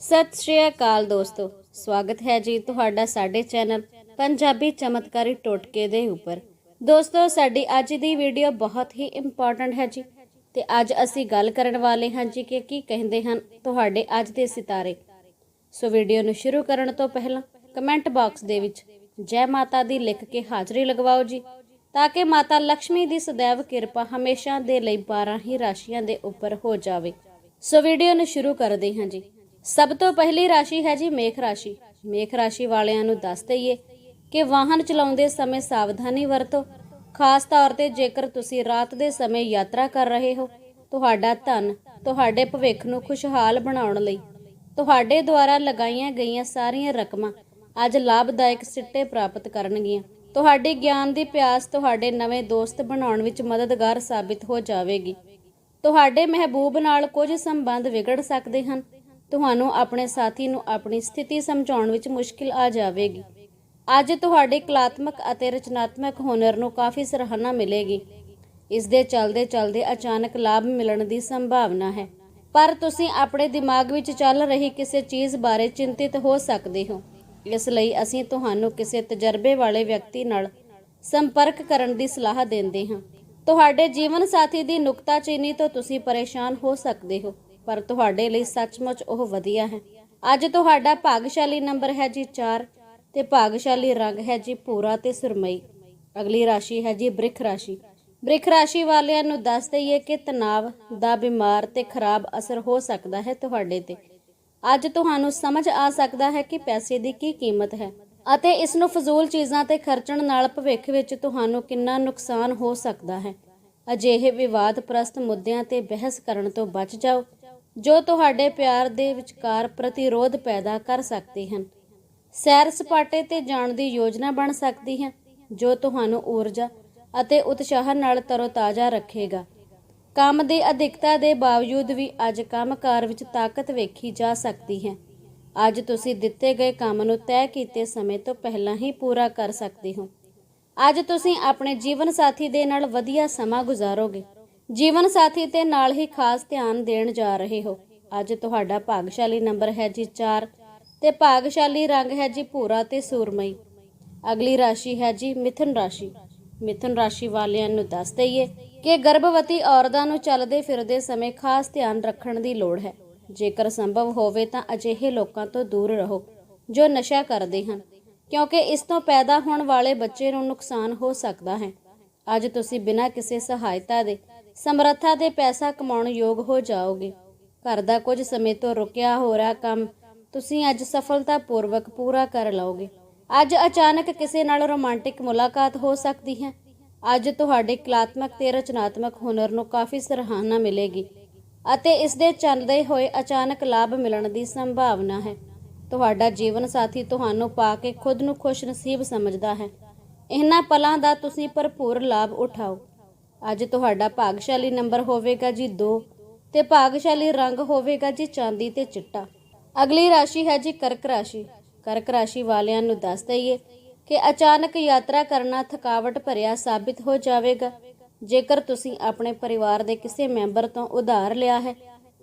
ਸਤਿ ਸ਼੍ਰੀ ਅਕਾਲ ਦੋਸਤੋ, ਸਵਾਗਤ ਹੈ ਜੀ ਤੁਹਾਡਾ ਸਾਡੇ ਚੈਨਲ ਪੰਜਾਬੀ ਚਮਤਕਾਰੀ ਟੋਟਕੇ ਦੇ ਉੱਪਰ। ਦੋਸਤੋ, ਸਾਡੀ ਅੱਜ ਦੀ ਵੀਡੀਓ ਬਹੁਤ ਹੀ ਇੰਪੋਰਟੈਂਟ ਹੈ ਜੀ। ਤੇ ਅੱਜ ਅਸੀਂ ਗੱਲ ਕਰਨ ਵਾਲੇ ਹਾਂ ਜੀ ਕਿ ਕੀ ਕਹਿੰਦੇ ਹਨ ਤੁਹਾਡੇ ਅੱਜ ਦੇ ਸਿਤਾਰੇ। ਸੋ ਵੀਡੀਓ ਨੂੰ ਸ਼ੁਰੂ ਕਰਨ ਤੋਂ ਪਹਿਲਾਂ ਕਮੈਂਟ ਬਾਕਸ ਦੇ ਵਿੱਚ ਜੈ ਮਾਤਾ ਦੀ ਲਿਖ ਕੇ ਹਾਜ਼ਰੀ ਲਗਵਾਓ ਜੀ, ਤਾਂ ਕਿ ਮਾਤਾ ਲక్ష్ਮੀ ਦੀ ਸਦੈਵ ਕਿਰਪਾ ਹਮੇਸ਼ਾ ਦੇ ਲਈ 12 ਹੀ ਰਾਸ਼ੀਆਂ ਦੇ ਉੱਪਰ ਹੋ ਜਾਵੇ। ਸੋ ਵੀਡੀਓ ਨੂੰ ਸ਼ੁਰੂ ਕਰਦੇ ਹਾਂ ਜੀ। ਸਭ ਤੋਂ ਪਹਿਲੀ ਰਾਸ਼ੀ ਹੈ ਜੀ ਮੇਖ ਰਾਸ਼ੀ। ਮੇਖ ਰਾਸ਼ੀ ਵਾਲਿਆਂ ਨੂੰ ਦੱਸ ਦਈਏ ਕਿ ਵਾਹਨ ਚਲਾਉਂਦੇ ਸਮੇਂ ਸਾਵਧਾਨੀ ਵਰਤੋ। ਖਾਸ ਤੌਰ ਤੇ ਜੇਕਰ ਤੁਸੀਂ ਰਾਤ ਦੇ ਸਮੇਂ ਯਾਤਰਾ ਕਰ ਰਹੇ ਹੋ, ਤੁਹਾਡਾ ਧਨ ਤੁਹਾਡੇ ਭਵਿੱਖ ਨੂੰ ਖੁਸ਼ਹਾਲ ਬਣਾਉਣ ਲਈ, ਤੁਹਾਡੇ ਦੁਆਰਾ ਲਗਾਈਆਂ ਗਈਆਂ ਸਾਰੀਆਂ ਰਕਮਾਂ ਅੱਜ ਲਾਭਦਾਇਕ ਸਿੱਟੇ ਪ੍ਰਾਪਤ ਕਰਨਗੀਆਂ। ਤੁਹਾਡੇ ਗਿਆਨ ਦੀ ਪਿਆਸ ਤੁਹਾਡੇ ਨਵੇਂ ਦੋਸਤ ਬਣਾਉਣ ਵਿੱਚ ਮਦਦਗਾਰ ਸਾਬਿਤ ਹੋ ਜਾਵੇਗੀ। ਤੁਹਾਡੇ ਮਹਿਬੂਬ ਨਾਲ ਕੁਝ ਸੰਬੰਧ ਵਿਗੜ ਸਕਦੇ ਹਨ। ਤੁਹਾਨੂੰ ਆਪਣੇ ਸਾਥੀ ਨੂੰ ਆਪਣੀ ਸਥਿਤੀ ਸਮਝਾਉਣ ਵਿੱਚ ਮੁਸ਼ਕਿਲ ਆ ਜਾਵੇਗੀ। ਅੱਜ ਤੁਹਾਡੇ ਕਲਾਤਮਕ ਅਤੇ ਰਚਨਾਤਮਕ ਹੁਨਰ ਨੂੰ ਕਾਫੀ ਸਰਾਹਨਾ ਮਿਲੇਗੀ। ਇਸ ਦੇ ਚਲਦੇ ਚਲਦੇ ਅਚਾਨਕ ਲਾਭ ਮਿਲਣ ਦੀ ਸੰਭਾਵਨਾ ਹੈ। ਪਰ ਤੁਸੀਂ ਆਪਣੇ ਦਿਮਾਗ ਵਿੱਚ ਚੱਲ ਰਹੀ ਕਿਸੇ ਚੀਜ਼ ਬਾਰੇ ਚਿੰਤਿਤ ਹੋ ਸਕਦੇ ਹੋ। ਇਸ ਲਈ ਅਸੀਂ ਤੁਹਾਨੂੰ ਕਿਸੇ ਤਜਰਬੇ ਵਾਲੇ ਵਿਅਕਤੀ ਨਾਲ ਸੰਪਰਕ ਕਰਨ ਦੀ ਸਲਾਹ ਦਿੰਦੇ ਹਾਂ। ਤੁਹਾਡੇ ਜੀਵਨ ਸਾਥੀ ਦੀ ਨੁਕਤਾਚੀਨੀ ਤੋਂ ਤੁਸੀਂ ਪਰੇਸ਼ਾਨ ਹੋ ਸਕਦੇ ਹੋ। ਪਰ ਤੁਹਾਡੇ ਲਈ ਸੱਚਮੁੱਚ ਉਹ ਵਧੀਆ ਹੈ। ਅੱਜ ਤੁਹਾਡਾ ਭਾਗਸ਼ਾਲੀ ਨੰਬਰ ਹੈ ਜੀ 4 ਤੇ ਭਾਗਸ਼ਾਲੀ ਰੰਗ ਹੈ ਜੀ ਭੂਰਾ ਤੇ ਸੁਰਮਈ। ਅਗਲੀ ਰਾਸ਼ੀ ਹੈ ਜੀ ਬ੍ਰਿਖ ਰਾਸ਼ੀ। ਬ੍ਰਿਖ ਰਾਸ਼ੀ ਵਾਲਿਆਂ ਨੂੰ ਦੱਸ ਦਈਏ ਕਿ ਤਣਾਅ ਦਾ ਬਿਮਾਰ ਤੇ ਖਰਾਬ ਅਸਰ ਹੋ ਸਕਦਾ ਹੈ ਤੁਹਾਡੇ ਤੇ। ਅੱਜ ਤੁਹਾਨੂੰ ਸਮਝ ਆ ਸਕਦਾ ਹੈ ਕਿ ਪੈਸੇ ਦੀ ਕੀ ਕੀਮਤ ਹੈ ਅਤੇ ਇਸ ਨੂੰ ਫਜ਼ੂਲ ਚੀਜ਼ਾਂ ਤੇ ਖਰਚਣ ਨਾਲ ਭਵਿੱਖ ਵਿੱਚ ਤੁਹਾਨੂੰ ਕਿੰਨਾ ਨੁਕਸਾਨ ਹੋ ਸਕਦਾ ਹੈ। ਅਜਿਹੇ ਵਿਵਾਦਪ੍ਰਸਤ ਮੁੱਦਿਆਂ ਤੇ ਬਹਿਸ ਕਰਨ ਤੋਂ ਬਚ ਜਾਓ। ਜੋ ਤੁਹਾਡੇ ਪਿਆਰ ਦੇ ਵਿਚਕਾਰ ਪ੍ਰਤੀਰੋਧ ਪੈਦਾ ਕਰ ਸਕਦੇ ਹਨ। ਸੈਰ ਸਪਾਟੇ ਤੇ ਜਾਣ ਦੀ ਯੋਜਨਾ ਬਣ ਸਕਦੀ ਹੈ, ਜੋ ਤੁਹਾਨੂੰ ਊਰਜਾ ਅਤੇ ਉਤਸ਼ਾਹ ਨਾਲ ਤਰੋਤਾਜ਼ਾ ਰੱਖੇਗਾ। ਕੰਮ ਦੀ ਅਧਿਕਤਾ ਦੇ ਬਾਵਜੂਦ ਵੀ ਅੱਜ ਕੰਮਕਾਰ ਵਿੱਚ ਤਾਕਤ ਵੇਖੀ ਜਾ ਸਕਦੀ ਹੈ। ਅੱਜ ਤੁਸੀਂ ਦਿੱਤੇ ਗਏ ਕੰਮ ਨੂੰ ਤੈਅ ਕੀਤੇ ਸਮੇਂ ਤੋਂ ਪਹਿਲਾਂ ਹੀ ਪੂਰਾ ਕਰ ਸਕਦੇ ਹੋ। ਅੱਜ ਤੁਸੀਂ ਆਪਣੇ ਜੀਵਨ ਸਾਥੀ ਦੇ ਨਾਲ ਵਧੀਆ ਸਮਾਂ ਗੁਜ਼ਾਰੋਗੇ। ਜੀਵਨ ਸਾਥੀ ਤੇ ਨਾਲ ਹੀ ਖਾਸ ਧਿਆਨ ਦੇਣ ਜਾ ਰਹੇ ਹੋ। ਅੱਜ ਤੁਹਾਡਾ ਭਾਗਸ਼ਾਲੀ ਨੰਬਰ ਹੈ ਜੀ 4 ਤੇ ਭਾਗਸ਼ਾਲੀ ਰੰਗ ਹੈ ਜੀ ਭੂਰਾ ਤੇ ਸੂਰਮਈ। ਅਗਲੀ ਰਾਸ਼ੀ ਹੈ ਜੀ ਮਿਥੁਨ ਰਾਸ਼ੀ। ਮਿਥੁਨ ਰਾਸ਼ੀ ਵਾਲਿਆਂ ਨੂੰ ਦੱਸ ਦਈਏ ਕਿ ਗਰਭਵਤੀ ਔਰਤਾਂ ਨੂੰ ਚੱਲਦੇ ਫਿਰਦੇ ਸਮੇਂ ਖਾਸ ਧਿਆਨ ਰੱਖਣ ਦੀ ਲੋੜ ਹੈ। ਜੇਕਰ ਸੰਭਵ ਹੋਵੇ ਤਾਂ ਅਜਿਹੇ ਲੋਕਾਂ ਤੋਂ ਦੂਰ ਰਹੋ, ਜੋ ਨਸ਼ਾ ਕਰਦੇ ਹਨ, ਕਿਉਂਕਿ ਇਸ ਤੋਂ ਪੈਦਾ ਹੋਣ ਵਾਲੇ ਬੱਚੇ ਨੂੰ ਨੁਕਸਾਨ ਹੋ ਸਕਦਾ ਹੈ। ਅੱਜ ਤੁਸੀਂ ਬਿਨਾਂ ਕਿਸੇ ਸਹਾਇਤਾ ਦੇ ਸਮਰੱਥਾ ਦੇ ਪੈਸਾ ਕਮਾਉਣ ਯੋਗ ਹੋ ਜਾਓਗੇ। ਘਰ ਦਾ ਕੁਝ ਸਮੇਂ ਤੋਂ ਰੁਕਿਆ ਹੋ ਰਿਹਾ ਕੰਮ ਤੁਸੀਂ ਅੱਜ ਸਫਲਤਾਪੂਰਵਕ ਪੂਰਾ ਕਰ ਲਓਗੇ। ਅੱਜ ਅਚਾਨਕ ਕਿਸੇ ਨਾਲ ਰੋਮਾਂਟਿਕ ਮੁਲਾਕਾਤ ਹੋ ਸਕਦੀ ਹੈ। ਅੱਜ ਤੁਹਾਡੇ ਕਲਾਤਮਕ ਤੇ ਰਚਨਾਤਮਕ ਹੁਨਰ ਨੂੰ ਕਾਫੀ ਸਰਾਹਨਾ ਮਿਲੇਗੀ ਅਤੇ ਇਸ ਦੇ ਚੱਲਦੇ ਹੋਏ ਅਚਾਨਕ ਲਾਭ ਮਿਲਣ ਦੀ ਸੰਭਾਵਨਾ ਹੈ। ਤੁਹਾਡਾ ਜੀਵਨ ਸਾਥੀ ਤੁਹਾਨੂੰ ਪਾ ਕੇ ਖੁਦ ਨੂੰ ਖੁਸ਼ ਨਸੀਬ ਸਮਝਦਾ ਹੈ। ਇਹਨਾਂ ਪਲਾਂ ਦਾ ਤੁਸੀਂ ਭਰਪੂਰ ਲਾਭ ਉਠਾਓ। ਅੱਜ ਤੁਹਾਡਾ ਭਾਗਸ਼ਾਲੀ ਨੰਬਰ ਹੋਵੇਗਾ ਜੀ 2 ਤੇ ਭਾਗਸ਼ਾਲੀ ਰੰਗ ਹੋਵੇਗਾ ਜੀ ਚਾਂਦੀ ਤੇ ਚਿੱਟਾ। ਅਗਲੀ ਰਾਸ਼ੀ ਹੈ ਜੀ ਕਰਕ ਰਾਸ਼ੀ। ਕਰਕ ਰਾਸ਼ੀ ਵਾਲਿਆਂ ਨੂੰ ਦੱਸ ਦਈਏ ਕਿ ਅਚਾਨਕ ਯਾਤਰਾ ਕਰਨਾ ਥਕਾਵਟ ਭਰਿਆ ਸਾਬਿਤ ਹੋ ਜਾਵੇਗਾ। ਜੇਕਰ ਤੁਸੀਂ ਆਪਣੇ ਪਰਿਵਾਰ ਦੇ ਕਿਸੇ ਮੈਂਬਰ ਤੋਂ ਉਧਾਰ ਲਿਆ ਹੈ,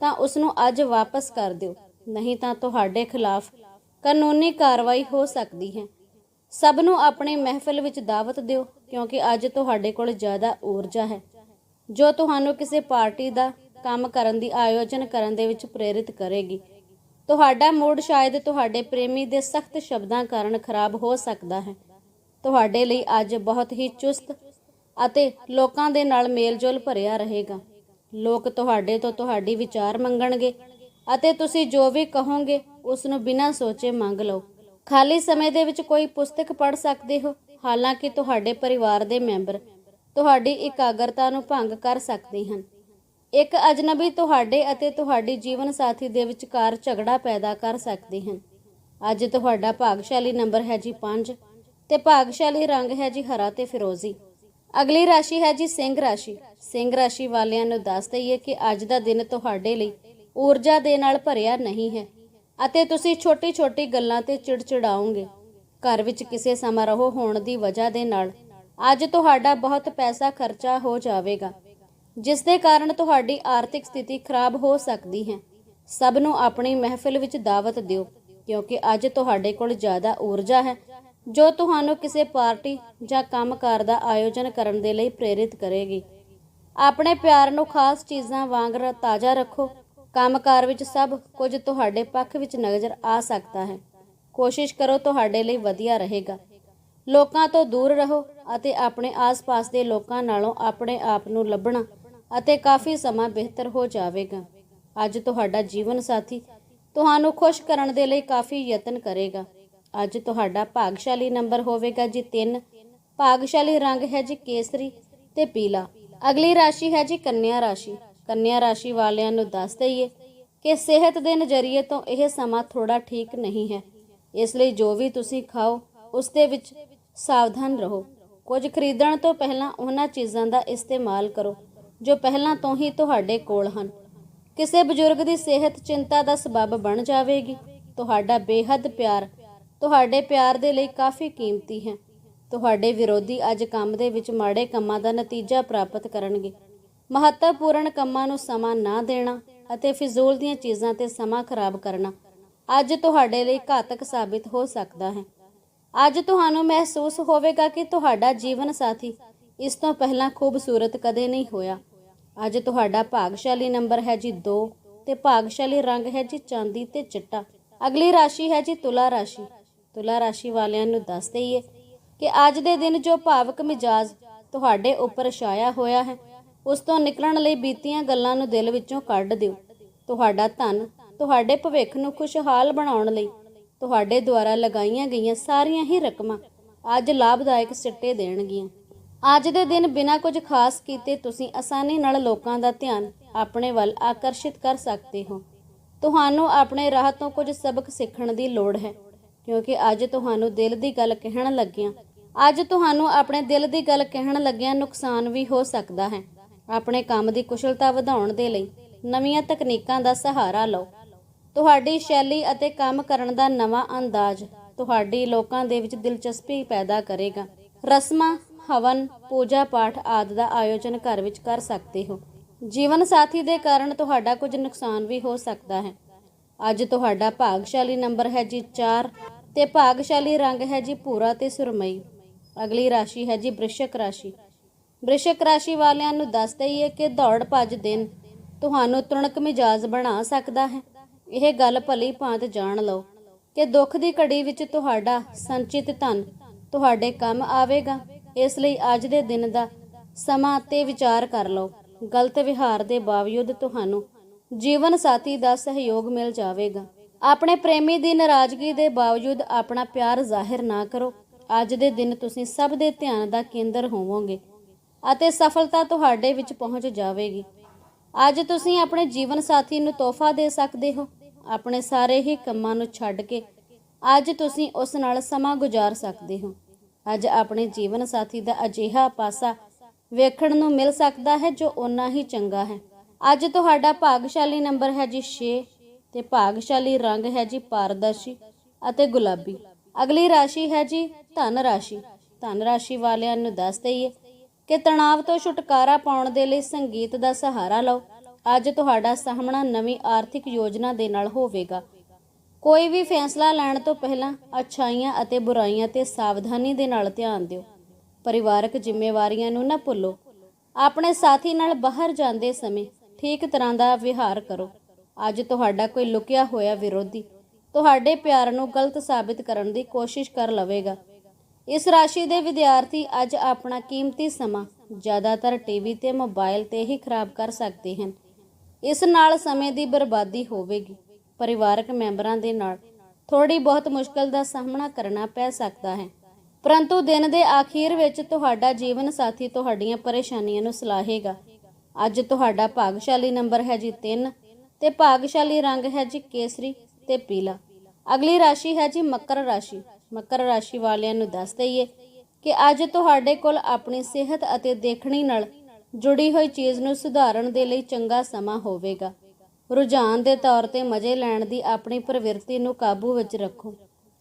ਤਾਂ ਉਸ ਨੂੰ ਅੱਜ ਵਾਪਸ ਕਰ ਦਿਓ। ਨਹੀਂ ਤਾਂ ਤੁਹਾਡੇ ਖਿਲਾਫ ਕਾਨੂੰਨੀ ਕਾਰਵਾਈ ਹੋ ਸਕਦੀ ਹੈ। ਸਭ ਨੂੰ ਆਪਣੀ ਮਹਿਫਲ ਵਿੱਚ ਦਾਵਤ ਦਿਓ। ਕਿਉਂਕਿ ਅੱਜ ਤੁਹਾਡੇ ਕੋਲ ਜ਼ਿਆਦਾ ਊਰਜਾ ਹੈ। ਜੋ ਤੁਹਾਨੂੰ ਕਿਸੇ ਪਾਰਟੀ ਦਾ ਕੰਮ ਕਰਨ ਦੀ, ਆਯੋਜਨ ਕਰਨ ਦੇ ਵਿੱਚ ਪ੍ਰੇਰਿਤ ਕਰੇਗੀ। ਤੁਹਾਡਾ ਮੂਡ ਸ਼ਾਇਦ ਤੁਹਾਡੇ ਪ੍ਰੇਮੀ ਦੇ ਸਖਤ ਸ਼ਬਦਾਂ ਕਾਰਨ ਖਰਾਬ ਹੋ ਸਕਦਾ ਹੈ। ਤੁਹਾਡੇ ਲਈ ਅੱਜ ਬਹੁਤ ਹੀ ਚੁਸਤ ਅਤੇ ਲੋਕਾਂ ਦੇ ਨਾਲ ਮੇਲਜੋਲ ਭਰਿਆ ਰਹੇਗਾ। ਲੋਕ ਤੁਹਾਡੇ ਤੋਂ ਤੁਹਾਡੀ ਵਿਚਾਰ ਮੰਗਣਗੇ ਅਤੇ ਤੁਸੀਂ ਜੋ ਵੀ ਕਹੋਗੇ, ਉਸ ਨੂੰ ਬਿਨਾਂ ਸੋਚੇ ਮੰਗ ਲਓ। ਖਾਲੀ ਸਮੇਂ ਦੇ ਵਿੱਚ ਕੋਈ ਪੁਸਤਕ ਪੜ੍ਹ ਸਕਦੇ ਹੋ? ਹਾਲਾਂਕਿ ਤੁਹਾਡੇ ਪਰਿਵਾਰ ਦੇ ਮੈਂਬਰ ਤੁਹਾਡੀ ਇਕਾਗਰਤਾ ਨੂੰ ਭੰਗ ਕਰ ਸਕਦੇ ਹਨ। ਇੱਕ ਅਜਨਬੀ ਤੁਹਾਡੇ ਅਤੇ ਤੁਹਾਡੀ ਜੀਵਨ ਸਾਥੀ ਦੇ ਵਿਚਕਾਰ ਝਗੜਾ ਪੈਦਾ ਕਰ ਸਕਦੇ ਹਨ। ਅੱਜ ਤੁਹਾਡਾ ਭਾਗਸ਼ਾਲੀ ਨੰਬਰ ਹੈ ਜੀ 5 ਤੇ ਭਾਗਸ਼ਾਲੀ ਰੰਗ ਹੈ ਜੀ ਹਰਾ ਤੇ ਫਿਰੋਜ਼ੀ। ਅਗਲੀ ਰਾਸ਼ੀ ਹੈ ਜੀ ਸਿੰਘ ਰਾਸ਼ੀ। ਸਿੰਘ ਰਾਸ਼ੀ ਵਾਲਿਆਂ ਨੂੰ ਦੱਸ ਦਈਏ ਕਿ ਅੱਜ ਦਾ ਦਿਨ ਤੁਹਾਡੇ ਲਈ ਊਰਜਾ ਦੇ ਨਾਲ ਭਰਿਆ ਨਹੀਂ ਹੈ ਅਤੇ ਤੁਸੀਂ ਛੋਟੀ-ਛੋਟੀ ਗੱਲਾਂ ਤੇ ਚਿੜਚਿੜਾਓਗੇ ਘਰ ਵਿੱਚ ਕਿਸੇ ਸਮਾਰੋਹ ਹੋਣ ਦੀ ਵਜ੍ਹਾ ਦੇ ਨਾਲ। ਅੱਜ ਤੁਹਾਡਾ ਬਹੁਤ ਪੈਸਾ ਖਰਚਾ ਹੋ ਜਾਵੇਗਾ, ਜਿਸ ਦੇ ਕਾਰਨ ਤੁਹਾਡੀ ਆਰਥਿਕ ਸਥਿਤੀ ਖਰਾਬ ਹੋ ਸਕਦੀ ਹੈ। ਸਭ ਨੂੰ ਆਪਣੀ ਮਹਿਫਿਲ ਵਿੱਚ ਦਾਵਤ ਦਿਓ, ਕਿਉਂਕਿ ਅੱਜ ਤੁਹਾਡੇ ਕੋਲ ਜ਼ਿਆਦਾ ਊਰਜਾ ਹੈ, ਜੋ ਤੁਹਾਨੂੰ ਕਿਸੇ ਪਾਰਟੀ ਜਾਂ ਕੰਮਕਾਰ ਦਾ ਆਯੋਜਨ ਕਰਨ ਦੇ ਲਈ ਪ੍ਰੇਰਿਤ ਕਰੇਗੀ। ਆਪਣੇ ਪਿਆਰ ਨੂੰ ਖਾਸ ਚੀਜ਼ਾਂ ਵਾਂਗ ਤਾਜ਼ਾ ਰੱਖੋ। ਕੰਮਕਾਰ ਵਿੱਚ ਸਭ ਕੁਝ ਤੁਹਾਡੇ ਪੱਖ ਵਿੱਚ ਨਜ਼ਰ ਆ ਸਕਦਾ ਹੈ। ਕੋਸ਼ਿਸ਼ ਕਰੋ ਤੁਹਾਡੇ ਲਈ ਵਧੀਆ ਰਹੇਗਾ। ਲੋਕਾਂ ਤੋਂ ਦੂਰ ਰਹੋ ਅਤੇ ਆਪਣੇ ਆਸ-ਪਾਸ ਦੇ ਲੋਕਾਂ ਨਾਲੋਂ ਆਪਣੇ ਆਪ ਨੂੰ ਲੱਭਣਾ ਅਤੇ ਕਾਫੀ ਸਮਾਂ ਬਿਹਤਰ ਹੋ ਜਾਵੇਗਾ। ਅੱਜ ਤੁਹਾਡਾ ਜੀਵਨ ਸਾਥੀ ਤੁਹਾਨੂੰ ਖੁਸ਼ ਕਰਨ ਦੇ ਲਈ ਕਾਫੀ ਯਤਨ ਕਰੇਗਾ। ਅੱਜ ਤੁਹਾਡਾ ਭਾਗਸ਼ਾਲੀ ਨੰਬਰ ਹੋਵੇਗਾ ਜੀ 3 ਭਾਗਸ਼ਾਲੀ ਰੰਗ ਹੈ ਜੀ ਕੇਸਰੀ ਤੇ ਪੀਲਾ। ਅਗਲੀ ਰਾਸ਼ੀ ਹੈ ਜੀ ਕੰਨਿਆ ਰਾਸ਼ੀ। ਕੰਨਿਆ ਰਾਸ਼ੀ ਵਾਲਿਆਂ ਨੂੰ ਦੱਸ ਦਈਏ ਕਿ ਸਿਹਤ ਦੇ ਨਜ਼ਰੀਏ ਤੋਂ ਇਹ ਸਮਾਂ ਥੋੜਾ ਠੀਕ ਨਹੀਂ ਹੈ। ਇਸ ਲਈ ਜੋ ਵੀ ਤੁਸੀਂ ਖਾਓ, ਉਸ ਦੇ ਵਿੱਚ ਸਾਵਧਾਨ ਰਹੋ। ਕੁਝ ਖਰੀਦਣ ਤੋਂ ਪਹਿਲਾਂ ਉਹਨਾਂ ਚੀਜ਼ਾਂ ਦਾ ਇਸਤੇਮਾਲ ਕਰੋ, ਜੋ ਪਹਿਲਾਂ ਤੋਂ ਹੀ ਤੁਹਾਡੇ ਕੋਲ ਹਨ। ਕਿਸੇ ਬਜ਼ੁਰਗ ਦੀ ਸਿਹਤ ਚਿੰਤਾ ਦਾ ਸਬਬ ਬਣ ਜਾਵੇਗੀ। ਤੁਹਾਡਾ ਬੇਹੱਦ ਪਿਆਰ, ਤੁਹਾਡੇ ਪਿਆਰ ਦੇ ਲਈ ਕਾਫੀ ਕੀਮਤੀ ਹੈ। ਤੁਹਾਡੇ ਵਿਰੋਧੀ ਅੱਜ ਕੰਮ ਦੇ ਵਿੱਚ ਮਾੜੇ ਕੰਮਾਂ ਦਾ ਨਤੀਜਾ ਪ੍ਰਾਪਤ ਕਰਨਗੇ। ਮਹੱਤਵਪੂਰਨ ਕੰਮਾਂ ਨੂੰ ਸਮਾਂ ਨਾ ਦੇਣਾ ਅਤੇ ਫਿਜ਼ੂਲ ਦੀਆਂ ਚੀਜ਼ਾਂ ਤੇ ਸਮਾਂ ਖਰਾਬ ਕਰਨਾ ਅੱਜ ਤੁਹਾਡੇ ਲਈ ਘਾਤਕ ਸਾਬਿਤ ਹੋ ਸਕਦਾ ਹੈ। ਅੱਜ ਤੁਹਾਨੂੰ ਮਹਿਸੂਸ ਹੋਵੇਗਾ ਕਿ ਤੁਹਾਡਾ ਜੀਵਨ ਸਾਥੀ ਇਸ ਤੋਂ ਪਹਿਲਾਂ ਖੂਬਸੂਰਤ ਕਦੇ ਨਹੀਂ ਹੋਇਆ। ਅੱਜ ਤੁਹਾਡਾ ਭਾਗਸ਼ਾਲੀ ਨੰਬਰ ਹੈ ਜੀ 2 ਤੇ ਭਾਗਸ਼ਾਲੀ ਰੰਗ ਹੈ ਜੀ ਚਾਂਦੀ ਤੇ ਚਿੱਟਾ। ਅਗਲੀ ਰਾਸ਼ੀ ਹੈ ਜੀ ਤੁਲਾ ਰਾਸ਼ੀ। ਤੁਲਾ ਰਾਸ਼ੀ ਵਾਲਿਆਂ ਨੂੰ ਦੱਸ ਦਈਏ ਕਿ ਅੱਜ ਦੇ ਦਿਨ ਜੋ ਭਾਵਕ ਮਿਜਾਜ਼ ਤੁਹਾਡੇ ਉੱਪਰ ਛਾਇਆ ਹੋਇਆ ਹੈ, ਉਸ ਤੋਂ ਨਿਕਲਣ ਲਈ ਬੀਤੀਆਂ ਗੱਲਾਂ ਨੂੰ ਦਿਲ ਵਿੱਚੋਂ ਕੱਢ ਦਿਓ। ਤੁਹਾਡਾ ਧਨ ਤੁਹਾਡੇ ਭਵਿੱਖ ਨੂੰ ਖੁਸ਼ਹਾਲ ਬਣਾਉਣ ਲਈ ਤੁਹਾਡੇ ਦੁਆਰਾ ਲਗਾਈਆਂ ਗਈਆਂ ਸਾਰੀਆਂ ਹੀ ਰਕਮਾਂ ਅੱਜ ਲਾਭਦਾਇਕ ਸਿੱਟੇ ਦੇਣਗੀਆਂ। ਅੱਜ ਦੇ ਦਿਨ ਬਿਨਾਂ ਕੁਝ ਖਾਸ ਕੀਤੇ ਤੁਸੀਂ ਆਸਾਨੀ ਨਾਲ ਲੋਕਾਂ ਦਾ ਧਿਆਨ ਆਪਣੇ ਵੱਲ ਆਕਰਸ਼ਿਤ ਕਰ ਸਕਦੇ ਹੋ। ਤੁਹਾਨੂੰ ਆਪਣੇ ਰਾਹ ਤੋਂ ਕੁਝ ਸਬਕ ਸਿੱਖਣ ਦੀ ਲੋੜ ਹੈ, ਕਿਉਂਕਿ ਅੱਜ ਤੁਹਾਨੂੰ ਦਿਲ ਦੀ ਗੱਲ ਕਹਿਣ ਲੱਗਿਆਂ ਅੱਜ ਤੁਹਾਨੂੰ ਆਪਣੇ ਦਿਲ ਦੀ ਗੱਲ ਕਹਿਣ ਲੱਗਿਆਂ ਨੁਕਸਾਨ ਵੀ ਹੋ ਸਕਦਾ ਹੈ। ਆਪਣੇ ਕੰਮ ਦੀ ਕੁਸ਼ਲਤਾ ਵਧਾਉਣ ਦੇ ਲਈ ਨਵੀਆਂ ਤਕਨੀਕਾਂ ਦਾ ਸਹਾਰਾ ਲਓ। ਤੁਹਾਡੀ ਸ਼ੈਲੀ ਅਤੇ ਕੰਮ ਕਰਨ ਦਾ ਨਵਾਂ ਅੰਦਾਜ਼ ਤੁਹਾਡੀ ਲੋਕਾਂ ਦੇ ਵਿੱਚ ਦਿਲਚਸਪੀ ਪੈਦਾ ਕਰੇਗਾ। ਰਸਮਾਂ, ਹਵਨ, ਪੂਜਾ ਪਾਠ ਆਦਿ ਦਾ ਆਯੋਜਨ ਘਰ ਵਿੱਚ ਕਰ ਸਕਦੇ ਹੋ। ਜੀਵਨ ਸਾਥੀ ਦੇ ਕਾਰਨ ਤੁਹਾਡਾ ਕੁਝ ਨੁਕਸਾਨ ਵੀ ਹੋ ਸਕਦਾ ਹੈ। ਅੱਜ ਤੁਹਾਡਾ ਭਾਗਸ਼ਾਲੀ ਨੰਬਰ ਹੈ ਜੀ 4 ਤੇ ਭਾਗਸ਼ਾਲੀ ਰੰਗ ਹੈ ਜੀ ਭੂਰਾ ਤੇ ਸੁਰਮਈ। ਅਗਲੀ ਰਾਸ਼ੀ ਹੈ ਜੀ ਬ੍ਰਿਸ਼ਕ ਰਾਸ਼ੀ। ਬ੍ਰਿਸ਼ਕ ਰਾਸ਼ੀ ਵਾਲਿਆਂ ਨੂੰ ਦੱਸ ਦਈਏ ਕਿ ਦੌੜ ਭੱਜ ਦਿਨ ਤੁਹਾਨੂੰ ਤੁਣਕ ਮਿਜਾਜ਼ ਬਣਾ ਸਕਦਾ ਹੈ। ਇਹ ਗੱਲ ਭਲੀ ਭਾਂਤ ਜਾਣ ਲਓ ਕਿ ਦੁੱਖ ਦੀ ਘੜੀ ਵਿੱਚ ਤੁਹਾਡਾ ਸੰਚਿਤ ਧਨ ਤੁਹਾਡੇ ਕੰਮ ਆਵੇਗਾ। ਇਸ ਲਈ ਅੱਜ ਦੇ ਦਿਨ ਦਾ ਸਮਾਂ ਤੇ ਵਿਚਾਰ ਕਰ ਲਓ। ਗਲਤ ਵਿਹਾਰ ਦੇ ਬਾਵਜੂਦ ਤੁਹਾਨੂੰ ਜੀਵਨ ਸਾਥੀ ਦਾ ਸਹਿਯੋਗ ਮਿਲ ਜਾਵੇਗਾ। ਆਪਣੇ ਪ੍ਰੇਮੀ ਦੀ ਨਾਰਾਜ਼ਗੀ ਦੇ ਬਾਵਜੂਦ ਆਪਣਾ ਪਿਆਰ ਜ਼ਾਹਿਰ ਨਾ ਕਰੋ। ਅੱਜ ਦੇ ਦਿਨ ਤੁਸੀਂ ਸਭ ਦੇ ਧਿਆਨ ਦਾ ਕੇਂਦਰ ਹੋਵੋਗੇ ਅਤੇ ਸਫਲਤਾ ਤੁਹਾਡੇ ਵਿੱਚ ਪਹੁੰਚ ਜਾਵੇਗੀ। ਅੱਜ ਤੁਸੀਂ ਆਪਣੇ ਜੀਵਨ ਸਾਥੀ ਨੂੰ ਤੋਹਫਾ ਦੇ ਸਕਦੇ ਹੋ। ਆਪਣੇ ਸਾਰੇ ਹੀ ਕੰਮਾਂ ਨੂੰ ਛੱਡ ਕੇ ਅੱਜ ਤੁਸੀਂ ਉਸ ਨਾਲ ਸਮਾਂ ਗੁਜ਼ਾਰ ਸਕਦੇ ਹੋ। ਅੱਜ ਆਪਣੇ ਜੀਵਨ ਸਾਥੀ ਦਾ ਅਜਿਹਾ ਪਾਸਾ ਵੇਖਣ ਨੂੰ ਮਿਲ ਸਕਦਾ ਹੈ ਜੋ ਓਨਾ ਹੀ ਚੰਗਾ ਹੈ। ਅੱਜ ਤੁਹਾਡਾ ਭਾਗਸ਼ਾਲੀ ਨੰਬਰ ਹੈ ਜੀ 6 ਤੇ ਭਾਗਸ਼ਾਲੀ ਰੰਗ ਹੈ ਜੀ ਪਾਰਦਰਸ਼ੀ ਅਤੇ ਗੁਲਾਬੀ। ਅਗਲੀ ਰਾਸ਼ੀ ਹੈ ਜੀ ਧਨ ਰਾਸ਼ੀ। ਧਨ ਰਾਸ਼ੀ ਵਾਲਿਆਂ ਨੂੰ ਦੱਸ ਦਈਏ ਕਿ ਤਣਾਅ ਤੋਂ ਛੁਟਕਾਰਾ ਪਾਉਣ ਦੇ ਲਈ ਸੰਗੀਤ ਦਾ ਸਹਾਰਾ ਲਓ। ਅੱਜ ਤੁਹਾਡਾ ਸਾਹਮਣਾ ਨਵੀਂ ਆਰਥਿਕ ਯੋਜਨਾ ਦੇ ਨਾਲ ਹੋਵੇਗਾ। ਕੋਈ ਵੀ ਫੈਸਲਾ ਲੈਣ ਤੋਂ ਪਹਿਲਾਂ ਅੱਛਾਈਆਂ ਅਤੇ ਬੁਰਾਈਆਂ ਤੇ ਸਾਵਧਾਨੀ ਦੇ ਨਾਲ ਧਿਆਨ ਦਿਓ। ਪਰਿਵਾਰਕ ਜ਼ਿੰਮੇਵਾਰੀਆਂ ਨੂੰ ਨਾ ਭੁੱਲੋ। ਆਪਣੇ ਸਾਥੀ ਨਾਲ ਬਾਹਰ ਜਾਂਦੇ ਸਮੇਂ ਠੀਕ ਤਰ੍ਹਾਂ ਦਾ ਵਿਹਾਰ ਕਰੋ। ਅੱਜ ਤੁਹਾਡਾ ਕੋਈ ਲੁਕਿਆ ਹੋਇਆ ਵਿਰੋਧੀ ਤੁਹਾਡੇ ਪਿਆਰ ਨੂੰ ਗਲਤ ਸਾਬਿਤ ਕਰਨ ਦੀ ਕੋਸ਼ਿਸ਼ ਕਰ ਲਵੇਗਾ। ਇਸ ਰਾਸ਼ੀ ਦੇ ਵਿਦਿਆਰਥੀ ਅੱਜ ਆਪਣਾ ਕੀਮਤੀ ਸਮਾਂ ਜ਼ਿਆਦਾਤਰ ਟੀਵੀ ਤੇ ਮੋਬਾਈਲ ਤੇ ਹੀ ਖਰਾਬ ਕਰ ਸਕਦੇ ਹਨ। ਇਸ ਨਾਲ ਸਮੇਂ ਦੀ ਬਰਬਾਦੀ ਹੋਵੇਗੀ। ਪਰਿਵਾਰਕ ਮੈਂਬਰਾਂ ਦੇ ਨਾਲ ਥੋੜੀ ਬਹੁਤ ਮੁਸ਼ਕਲ ਦਾ ਸਾਹਮਣਾ ਕਰਨਾ ਪੈ ਸਕਦਾ ਹੈ। ਪਰੰਤੂ ਦਿਨ ਦੇ ਆਖੀਰ ਵਿੱਚ ਤੁਹਾਡਾ ਜੀਵਨ ਸਾਥੀ ਤੁਹਾਡੀਆਂ ਪਰੇਸ਼ਾਨੀਆਂ ਨੂੰ ਸਲਾਹੇਗਾ। ਅੱਜ ਤੁਹਾਡਾ ਭਾਗਸ਼ਾਲੀ ਨੰਬਰ ਹੈ ਜੀ 3 ਤੇ ਭਾਗਸ਼ਾਲੀ ਰੰਗ ਹੈ ਜੀ ਕੇਸਰੀ ਤੇ ਪੀਲਾ। ਅਗਲੀ ਰਾਸ਼ੀ ਹੈ ਜੀ ਮਕਰ ਰਾਸ਼ੀ। ਮਕਰ ਰਾਸ਼ੀ ਵਾਲਿਆਂ ਨੂੰ ਦੱਸ ਦਈਏ ਕਿ ਅੱਜ ਤੁਹਾਡੇ ਕੋਲ ਆਪਣੀ ਸਿਹਤ ਅਤੇ ਦੇਖਣੀ ਨਾਲ ਜੁੜੀ ਹੋਈ ਚੀਜ਼ ਨੂੰ ਸੁਧਾਰਨ ਦੇ ਲਈ ਚੰਗਾ ਸਮਾਂ ਹੋਵੇਗਾ। ਰੁਝਾਨ ਦੇ ਤੌਰ ਤੇ ਮਜ਼ੇ ਲੈਣ ਦੀ ਆਪਣੀ ਪ੍ਰਵਿਰਤੀ ਨੂੰ ਕਾਬੂ ਵਿੱਚ ਰੱਖੋ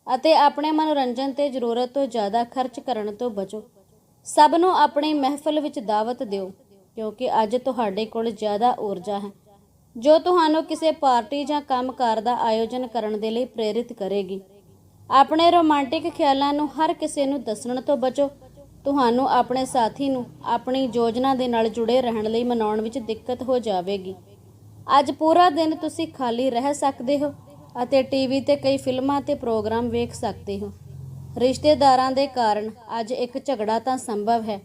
ਅਤੇ ਆਪਣੇ ਮਨੋਰੰਜਨ ਤੇ ਜ਼ਰੂਰਤ ਤੋਂ ਜ਼ਿਆਦਾ ਖਰਚ ਕਰਨ ਤੋਂ ਬਚੋ। ਸਭ ਨੂੰ ਆਪਣੀ ਮਹਿਫਲ ਵਿੱਚ ਦਾਵਤ ਦਿਓ, ਕਿਉਂਕਿ ਅੱਜ ਤੁਹਾਡੇ ਕੋਲ ਜ਼ਿਆਦਾ ਊਰਜਾ ਹੈ, ਜੋ ਤੁਹਾਨੂੰ ਕਿਸੇ ਪਾਰਟੀ ਜਾਂ ਕੰਮਕਾਰ ਦਾ ਆਯੋਜਨ ਕਰਨ ਦੇ ਲਈ ਪ੍ਰੇਰਿਤ ਕਰੇਗੀ। ਆਪਣੇ ਰੋਮਾਂਟਿਕ ਖਿਆਲਾਂ ਨੂੰ ਹਰ ਕਿਸੇ ਨੂੰ ਦੱਸਣ ਤੋਂ ਬਚੋ ਤੁਹਾਨੂੰ ਆਪਣੇ ਸਾਥੀ ਨੂੰ ਆਪਣੀ ਯੋਜਨਾ ਦੇ ਨਾਲ ਜੁੜੇ ਰਹਿਣ ਲਈ ਮਨਾਉਣ ਵਿੱਚ ਦਿੱਕਤ ਹੋ ਜਾਵੇਗੀ। ਅੱਜ ਪੂਰਾ ਦਿਨ ਤੁਸੀਂ ਖਾਲੀ ਰਹਿ ਸਕਦੇ ਹੋ ਅਤੇ ਟੀਵੀ ਤੇ ਕਈ ਫਿਲਮਾਂ ਤੇ ਪ੍ਰੋਗਰਾਮ ਵੇਖ ਸਕਦੇ ਹੋ। ਰਿਸ਼ਤੇਦਾਰਾਂ ਦੇ ਕਾਰਨ ਅੱਜ ਇੱਕ ਝਗੜਾ ਤਾਂ ਸੰਭਵ ਹੈ,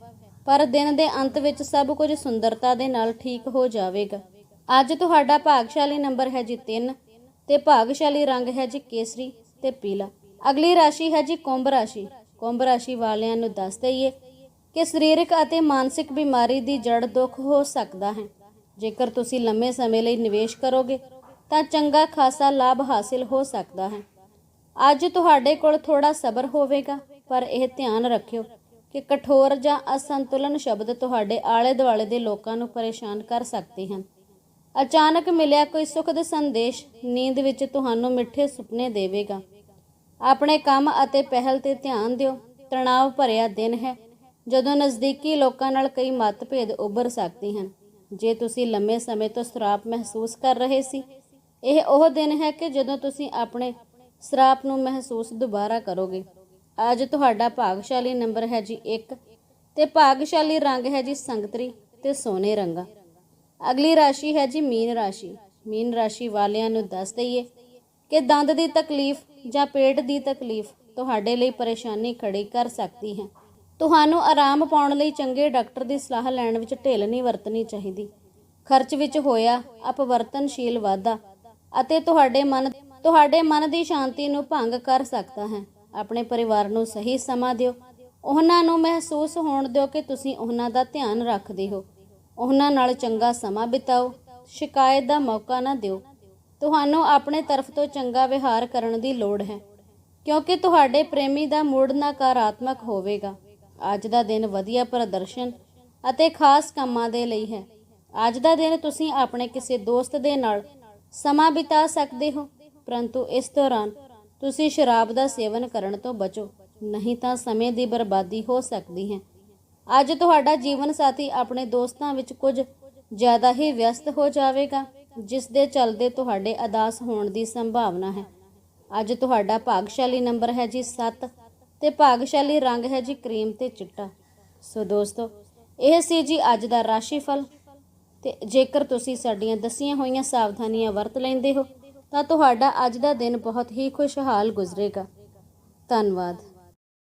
ਪਰ ਦਿਨ ਦੇ ਅੰਤ ਵਿੱਚ ਸਭ ਕੁਝ ਸੁੰਦਰਤਾ ਦੇ ਨਾਲ ਠੀਕ ਹੋ ਜਾਵੇਗਾ। ਅੱਜ ਤੁਹਾਡਾ ਭਾਗਸ਼ਾਲੀ ਨੰਬਰ ਹੈ ਜੀ 3 ਤੇ ਭਾਗਸ਼ਾਲੀ ਰੰਗ ਹੈ ਜੀ ਕੇਸਰੀ ਤੇ ਪੀਲਾ। ਅਗਲੀ ਰਾਸ਼ੀ ਹੈ ਜੀ ਕੁੰਭ ਰਾਸ਼ੀ। ਕੁੰਭ ਰਾਸ਼ੀ ਵਾਲਿਆਂ ਨੂੰ ਦੱਸ ਦਈਏ ਕਿ ਸਰੀਰਕ ਅਤੇ ਮਾਨਸਿਕ ਬਿਮਾਰੀ ਦੀ ਜੜ ਦੁੱਖ ਹੋ ਸਕਦਾ ਹੈ। ਜੇਕਰ ਤੁਸੀਂ ਲੰਮੇ ਸਮੇਂ ਲਈ ਨਿਵੇਸ਼ ਕਰੋਗੇ, ਤਾਂ ਚੰਗਾ ਖਾਸਾ ਲਾਭ ਹਾਸਿਲ ਹੋ ਸਕਦਾ ਹੈ। ਅੱਜ ਤੁਹਾਡੇ ਕੋਲ ਥੋੜਾ ਸਬਰ ਹੋਵੇਗਾ, ਪਰ ਇਹ ਧਿਆਨ ਰੱਖਿਓ ਕਿ ਕਠੋਰ ਜਾਂ ਅਸੰਤੁਲਨ ਸ਼ਬਦ ਤੁਹਾਡੇ ਆਲੇ ਦੁਆਲੇ ਦੇ ਲੋਕਾਂ ਨੂੰ ਪਰੇਸ਼ਾਨ ਕਰ ਸਕਦੇ ਹਨ। ਅਚਾਨਕ ਮਿਲਿਆ ਕੋਈ ਸੁਖਦ ਸੰਦੇਸ਼, ਨੀਂਦ ਵਿੱਚ ਤੁਹਾਨੂੰ ਮਿੱਠੇ ਸੁਪਨੇ ਦੇਵੇਗਾ। ਆਪਣੇ ਕੰਮ ਅਤੇ ਪਹਿਲ ਤੇ ਧਿਆਨ ਦਿਓ। ਤਣਾਅ ਭਰਿਆ ਦਿਨ ਹੈ। ਜਦੋਂ ਨਜ਼ਦੀਕੀ ਲੋਕਾਂ ਨਾਲ ਕਈ ਮਤਭੇਦ ਉੱਭਰ ਸਕਦੇ ਹਨ, ਜੇ ਤੁਸੀਂ ਲੰਮੇ ਸਮੇਂ ਤੋਂ ਸਰਾਪ ਮਹਿਸੂਸ ਕਰ ਰਹੇ ਸੀ, ਇਹ ਉਹ ਦਿਨ ਹੈ ਕਿ ਜਦੋਂ ਤੁਸੀਂ ਆਪਣੇ ਸਰਾਪ ਨੂੰ ਮਹਿਸੂਸ ਦੁਬਾਰਾ ਕਰੋਗੇ। ਅੱਜ ਤੁਹਾਡਾ ਭਾਗਸ਼ਾਲੀ ਨੰਬਰ ਹੈ ਜੀ 1 ਤੇ ਭਾਗਸ਼ਾਲੀ ਰੰਗ ਹੈ ਜੀ ਸੰਗਤਰੀ ਤੇ ਸੋਨੇ ਰੰਗਾ। ਅਗਲੀ ਰਾਸ਼ੀ ਹੈ ਜੀ ਮੀਨ ਰਾਸ਼ੀ। ਮੀਨ ਰਾਸ਼ੀ ਵਾਲਿਆਂ ਨੂੰ ਦੱਸ ਦਈਏ ਕਿ ਦੰਦ ਦੀ ਤਕਲੀਫ ਜਾਂ ਪੇਟ ਦੀ ਤਕਲੀਫ ਤੁਹਾਡੇ ਲਈ ਪਰੇਸ਼ਾਨੀ ਖੜੀ ਕਰ ਸਕਦੀ ਹੈ। ਤੁਹਾਨੂੰ ਆਰਾਮ ਪਾਉਣ ਲਈ ਚੰਗੇ ਡਾਕਟਰ ਦੀ ਸਲਾਹ ਲੈਣ ਵਿੱਚ ਢਿੱਲ ਨਹੀਂ ਵਰਤਣੀ ਚਾਹੀਦੀ। ਖਰਚ ਵਿੱਚ ਹੋਇਆ ਅਪਵਰਤਨਸ਼ੀਲ ਵਾਧਾ ਅਤੇ ਤੁਹਾਡੇ ਮਨ ਤੁਹਾਡੇ ਮਨ ਦੀ ਸ਼ਾਂਤੀ ਨੂੰ ਭੰਗ ਕਰ ਸਕਦਾ ਹੈ। ਆਪਣੇ ਪਰਿਵਾਰ ਨੂੰ ਸਹੀ ਸਮਾਂ ਦਿਓ। ਉਹਨਾਂ ਨੂੰ ਮਹਿਸੂਸ ਹੋਣ ਦਿਓ ਕਿ ਤੁਸੀਂ ਉਹਨਾਂ ਦਾ ਧਿਆਨ ਰੱਖਦੇ ਹੋ। ਉਹਨਾਂ ਨਾਲ ਚੰਗਾ ਸਮਾਂ ਬਿਤਾਓ। ਸ਼ਿਕਾਇਤ ਦਾ ਮੌਕਾ ਨਾ ਦਿਓ। ਤੁਹਾਨੂੰ ਆਪਣੇ ਤਰਫ ਤੋਂ ਚੰਗਾ ਵਿਹਾਰ ਕਰਨ ਦੀ ਲੋੜ ਹੈ, ਕਿਉਂਕਿ ਤੁਹਾਡੇ ਪ੍ਰੇਮੀ ਦਾ ਮੂਡ ਨਕਾਰਾਤਮਕ ਹੋਵੇਗਾ। ਅੱਜ ਦਾ ਦਿਨ ਵਧੀਆ ਪ੍ਰਦਰਸ਼ਨ ਅਤੇ ਖਾਸ ਕੰਮਾਂ ਦੇ ਲਈ ਹੈ। ਅੱਜ ਦਾ ਦਿਨ ਤੁਸੀਂ ਆਪਣੇ ਕਿਸੇ ਦੋਸਤ ਦੇ ਨਾਲ ਸਮਾਂ ਬਿਤਾ ਸਕਦੇ ਹੋ, ਪਰੰਤੂ ਇਸ ਦੌਰਾਨ ਤੁਸੀਂ ਸ਼ਰਾਬ ਦਾ ਸੇਵਨ ਕਰਨ ਤੋਂ ਬਚੋ, ਨਹੀਂ ਤਾਂ ਸਮੇਂ ਦੀ ਬਰਬਾਦੀ ਹੋ ਸਕਦੀ ਹੈ। ਅੱਜ ਤੁਹਾਡਾ ਜੀਵਨ ਸਾਥੀ ਆਪਣੇ ਦੋਸਤਾਂ ਵਿੱਚ ਕੁਝ ਜ਼ਿਆਦਾ ਹੀ ਵਿਅਸਤ ਹੋ ਜਾਵੇਗਾ। ਜਿਸ ਦੇ ਚਲਦੇ ਤੁਹਾਡੇ ਅਦਾਸ ਹੋਣ ਦੀ ਸੰਭਾਵਨਾ ਹੈ। ਅੱਜ ਤੁਹਾਡਾ ਭਾਗਸ਼ਾਲੀ ਨੰਬਰ ਹੈ ਜੀ 7 ਤੇ ਭਾਗਸ਼ਾਲੀ ਰੰਗ ਹੈ ਜੀ ਕਰੀਮ ਤੇ ਚਿੱਟਾ। ਸੋ ਦੋਸਤੋ, ਇਹ ਸੀ ਜੀ ਅੱਜ ਦਾ ਰਾਸ਼ੀਫਲ। ਤੇ ਜੇਕਰ ਤੁਸੀਂ ਸਾਡੀਆਂ ਦਸੀਆਂ ਹੋਈਆਂ ਸਾਵਧਾਨੀਆਂ ਵਰਤ ਲੈਂਦੇ ਹੋ, ਤਾਂ ਤੁਹਾਡਾ ਅੱਜ ਦਾ ਦਿਨ ਬਹੁਤ ਹੀ ਖੁਸ਼ਹਾਲ ਗੁਜ਼ਰੇਗਾ। ਧੰਨਵਾਦ।